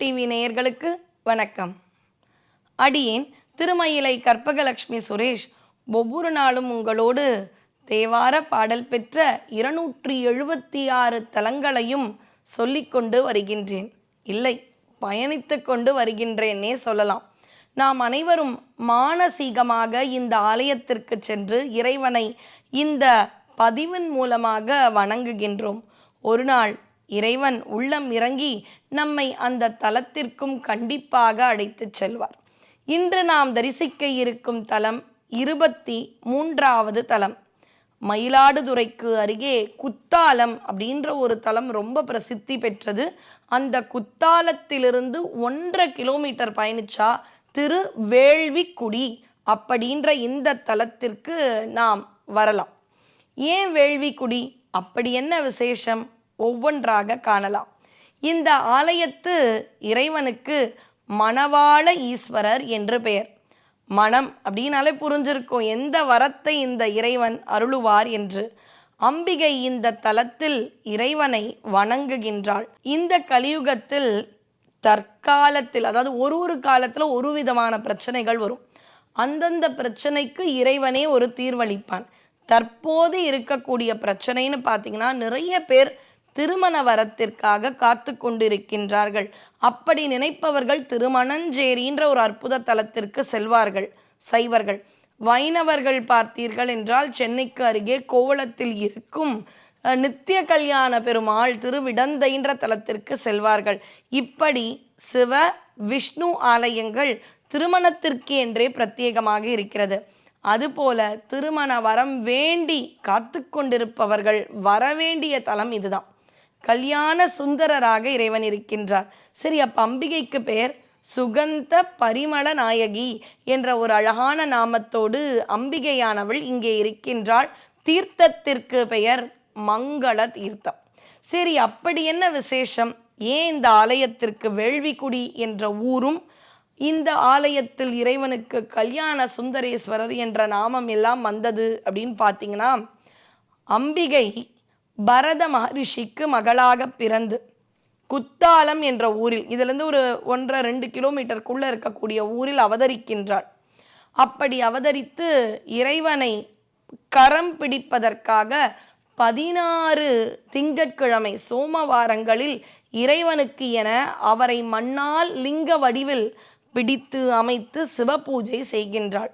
TV நேயர்களுக்கு வணக்கம். அடியேன் திருமயிலை கற்பகலட்சுமி சுரேஷ் ஒவ்வொரு நாளும் உங்களோடு தேவார பாடல் பெற்ற இருநூற்றி எழுபத்தி ஆறு தலங்களையும் சொல்லிக்கொண்டு வருகின்றேன். இல்லை பயணித்து கொண்டு வருகின்றேனே சொல்லலாம். நாம் அனைவரும் மானசீகமாக இந்த ஆலயத்திற்கு சென்று இறைவனை இந்த பதிவின் மூலமாக வணங்குகின்றோம். ஒரு நாள் இறைவன் உள்ளம் இறங்கி நம்மை அந்த தலத்திற்கும் கண்டிப்பாக அழைத்துச் செல்வார். இன்று நாம் தரிசிக்க இருக்கும் தலம் இருபத்தி மூன்றாவது தலம். மயிலாடுதுறைக்கு அருகே குத்தாலம் அப்படின்ற ஒரு தலம் ரொம்ப பிரசித்தி பெற்றது. அந்த குத்தாலத்திலிருந்து ஒன்றரை கிலோமீட்டர் பயணிச்சா திரு வேள்விக்குடி அப்படின்ற இந்த தலத்திற்கு நாம் வரலாம். ஏன் வேள்விக்குடி? அப்படி என்ன விசேஷம்? ஒவ்வொன்றாக காணலாம். இந்த ஆலயத்து இறைவனுக்கு மணவாள ஈஸ்வரர் என்று பெயர். மனம் அப்படின்னாலே புரிஞ்சிருக்கும். எந்த வரத்தை இந்த இறைவன் அருளுவார் என்று. அம்பிகை இந்த தலத்தில் இறைவனை வணங்குகின்றாள். இந்த கலியுகத்தில் தற்காலத்தில் அதாவது ஒரு ஒரு காலத்தில் ஒரு விதமான பிரச்சனைகள் வரும். அந்தந்த பிரச்சனைக்கு இறைவனே ஒரு தீர்வளிப்பான். தற்போது இருக்கக்கூடிய பிரச்சனைன்னு பார்த்தீங்கன்னா நிறைய பேர் திருமண வரத்திற்காக காத்து கொண்டிருக்கின்றார்கள். அப்படி நினைப்பவர்கள் திருமணஞ்சேரின்ற ஒரு அற்புத தலத்திற்கு செல்வார்கள். சைவர்கள் வைணவர்கள் பார்த்தீர்கள் என்றால் சென்னைக்கு அருகே கோவளத்தில் இருக்கும் நித்திய கல்யாண பெருமாள் திருவிடந்தைன்ற தலத்திற்கு செல்வார்கள். இப்படி சிவ விஷ்ணு ஆலயங்கள் திருமணத்திற்கு என்றே பிரத்யேகமாக இருக்கிறது. அதுபோல திருமண வரம் வேண்டி காத்து கொண்டிருப்பவர்கள் வரவேண்டிய தலம் இதுதான். கல்யாண சுந்தரராக இறைவன் இருக்கின்றார். சரி அப்போ அம்பிகைக்கு பெயர் சுகந்த பரிமள நாயகி என்ற ஒரு அழகான நாமத்தோடு அம்பிகையானவள் இங்கே இருக்கின்றாள். தீர்த்தத்திற்கு பெயர் மங்கள தீர்த்தம். சரி அப்படி என்ன விசேஷம்? ஏன் இந்த ஆலயத்திற்கு வேள்விக்குடி என்ற ஊரும் இந்த ஆலயத்தில் இறைவனுக்கு கல்யாண சுந்தரேஸ்வரர் என்ற நாமம் எல்லாம் வந்தது அப்படின்னு பார்த்தீங்கன்னா அம்பிகை பரத மகரிஷிக்கு மகளாக பிறந்து குத்தாலம் என்ற ஊரில் இதிலிருந்து ஒரு ஒன்றரை ரெண்டு கிலோமீட்டருக்குள்ளே இருக்கக்கூடிய ஊரில் அவதரிக்கின்றாள். அப்படி அவதரித்து இறைவனை கரம் பிடிப்பதற்காக பதினாறு திங்கட்கிழமை சோமவாரங்களில் இறைவனுக்கு என அவரை மண்ணால் லிங்க வடிவில் பிடித்து அமைத்து சிவபூஜை செய்கின்றாள்.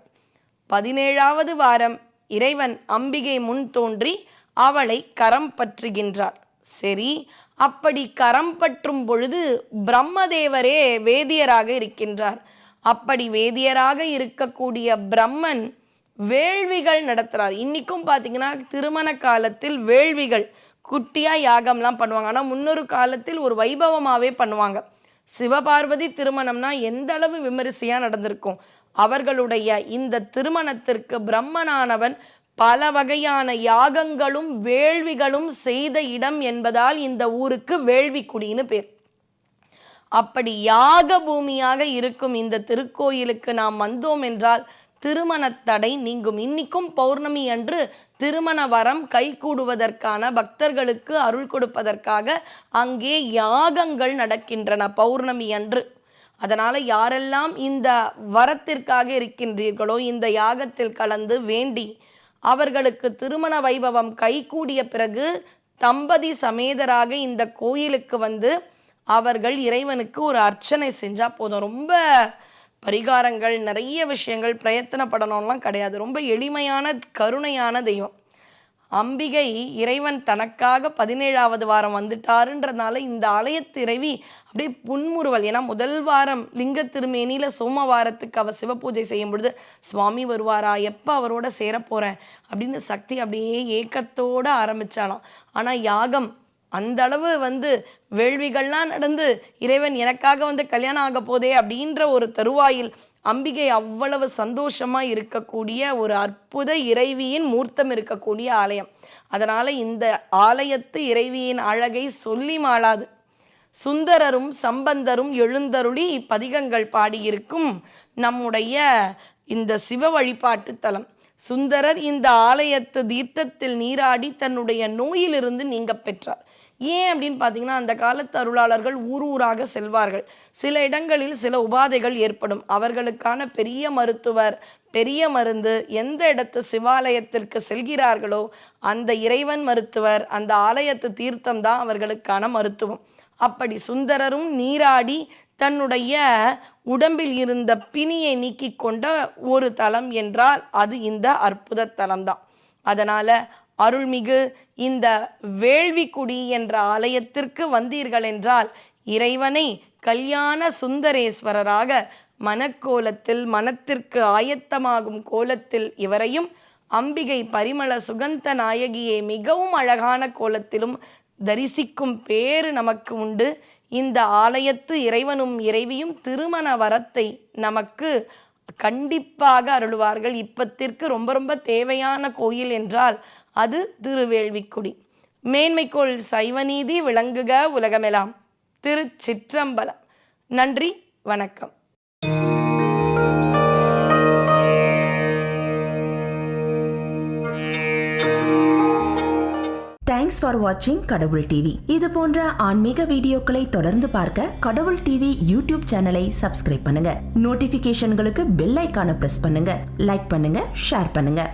பதினேழாவது வாரம் இறைவன் அம்பிகை முன் தோன்றி அவளை கரம் பற்றுகின்றார் சரி அப்படி கரம் பற்றும் பொழுது பிரம்மதேவரே வேதியராக இருக்கின்றார். அப்படி வேதியராக இருக்கக்கூடிய பிரம்மன் வேள்விகள் நடத்துகிறார் இன்றைக்கும் பார்த்தீங்கன்னா திருமண காலத்தில் வேள்விகள் குட்டியாக யாகம்லாம் பண்ணுவாங்க. ஆனால் முன்னொரு காலத்தில் ஒரு வைபவமாகவே பண்ணுவாங்க. சிவபார்வதி திருமணம்னா எந்த அளவு விமரிசையாக நடந்திருக்கும். அவர்களுடைய இந்த திருமணத்திற்கு பிரம்மனானவன் பல வகையான யாகங்களும் வேள்விகளும் செய்த இடம் என்பதால் இந்த ஊருக்கு வேள்விக்குடின்னு பேர். அப்படி யாக பூமியாக இருக்கும் இந்த திருக்கோயிலுக்கு நாம் வந்தோம் என்றால் திருமணத் தடை நீங்கும். இன்னிக்கும் பௌர்ணமி அன்று திருமண வரம் கைகூடுவதற்கான பக்தர்களுக்கு அருள் கொடுப்பதற்காக அங்கே யாகங்கள் நடக்கின்றன பௌர்ணமி அன்று. அதனால் யாரெல்லாம் இந்த வரத்திற்காக இருக்கின்றீர்களோ இந்த யாகத்தில் கலந்து வேண்டி அவர்களுக்கு திருமண வைபவம் கைகூடிய பிறகு தம்பதி சமேதராக இந்த கோயிலுக்கு வந்து அவர்கள் இறைவனுக்கு ஒரு அர்ச்சனை செஞ்சால் போதும். ரொம்ப பரிகாரங்கள் நிறைய விஷயங்கள் பிரயத்தனப்படணும்லாம் கிடையாது. ரொம்ப எளிமையான கருணையான தெய்வம். அம்பிகை இறைவன் தனக்காக பதினேழாவது வாரம் வந்துட்டாருன்றதுனால இந்த ஆலயத்து திறவி அப்படியே புன்முறுவல். ஏன்னா முதல் வாரம் லிங்க திருமேனியில் சோமவாரத்துக்கு அவள் சிவபூஜை செய்யும் பொழுது சுவாமி வருவாரா? எப்போ அவரோட சேரப்போகிறேன் அப்படின்னு சக்தி அப்படியே ஏக்கத்தோடு ஆரம்பிச்சாலாம் ஆனால் யாகம் அந்த அளவு வந்து வேள்விகள்லாம் நடந்து இறைவன் எனக்காக வந்து கல்யாணம் ஆக போதே அப்படின்ற ஒரு தருவாயில் அம்பிகை அவ்வளவு சந்தோஷமாக இருக்கக்கூடிய ஒரு அற்புத இறைவியின் மூர்த்தம் இருக்கக்கூடிய ஆலயம். அதனால் இந்த ஆலயத்து இறைவியின் அழகை சொல்லி மாளாது. சுந்தரரும் சம்பந்தரும் எழுந்தருளி பதிகங்கள் பாடியிருக்கும் நம்முடைய இந்த சிவ வழிபாட்டு தலம். சுந்தரர் இந்த ஆலயத்து தீர்த்தத்தில் நீராடி தன்னுடைய நோயிலிருந்து நீங்க பெற்றார். ஏன் அப்படின்னு பார்த்தீங்கன்னா அந்த காலத்து அருளாளர்கள் ஊர் ஊராக செல்வார்கள். சில இடங்களில் சில உபாதைகள் ஏற்படும். அவர்களுக்கான பெரிய மருத்துவர் பெரிய மருந்து எந்த இடத்து சிவாலயத்திற்கு செல்கிறார்களோ அந்த இறைவன் மருத்துவர் அந்த ஆலயத்து தீர்த்தம் தான் அவர்களுக்கான மருத்துவம். அப்படி சுந்தரரும் நீராடி தன்னுடைய உடம்பில் இருந்த பிணியை நீக்கி கொண்ட ஒரு தலம் என்றால் அது இந்த அற்புத தலம்தான் அதனால் அருள்மிகு இந்த வேள்விக்குடி என்ற ஆலயத்திற்கு வந்தீர்கள் என்றால் இறைவனை கல்யாண சுந்தரேஸ்வரராக மனக்கோலத்தில் மனத்திற்கு ஆயத்தமாகும் கோலத்தில் இவரையும் அம்பிகை பரிமள சுகந்த நாயகியை மிகவும் அழகான கோலத்திலும் தரிசிக்கும் பேறு நமக்கு உண்டு. இந்த ஆலயத்து இறைவனும் இறைவியும் திருமண வரத்தை நமக்கு கண்டிப்பாக அருளுவார்கள். இப்பத்திற்கு ரொம்ப ரொம்ப தேவையான கோயில் என்றால் அது திருவேள்விக்குடி. மேன்மைக்கோள் சைவநீதி விளங்குக உலகமெல்லாம் திருச்சிற்றம்பலம். நன்றி வணக்கம். தேங்க்ஸ் ஃபார் வாட்சிங் கடவுள் டிவி இது போன்ற ஆன்மீக வீடியோக்களை தொடர்ந்து பார்க்க கடவுள் டிவி யூடியூப் சேனலை சப்ஸ்கிரைப் பண்ணுங்க. நோட்டிபிகேஷன்களுக்கு பெல் ஐக்கான பிரஸ் பண்ணுங்க. லைக் பண்ணுங்க ஷேர் பண்ணுங்க.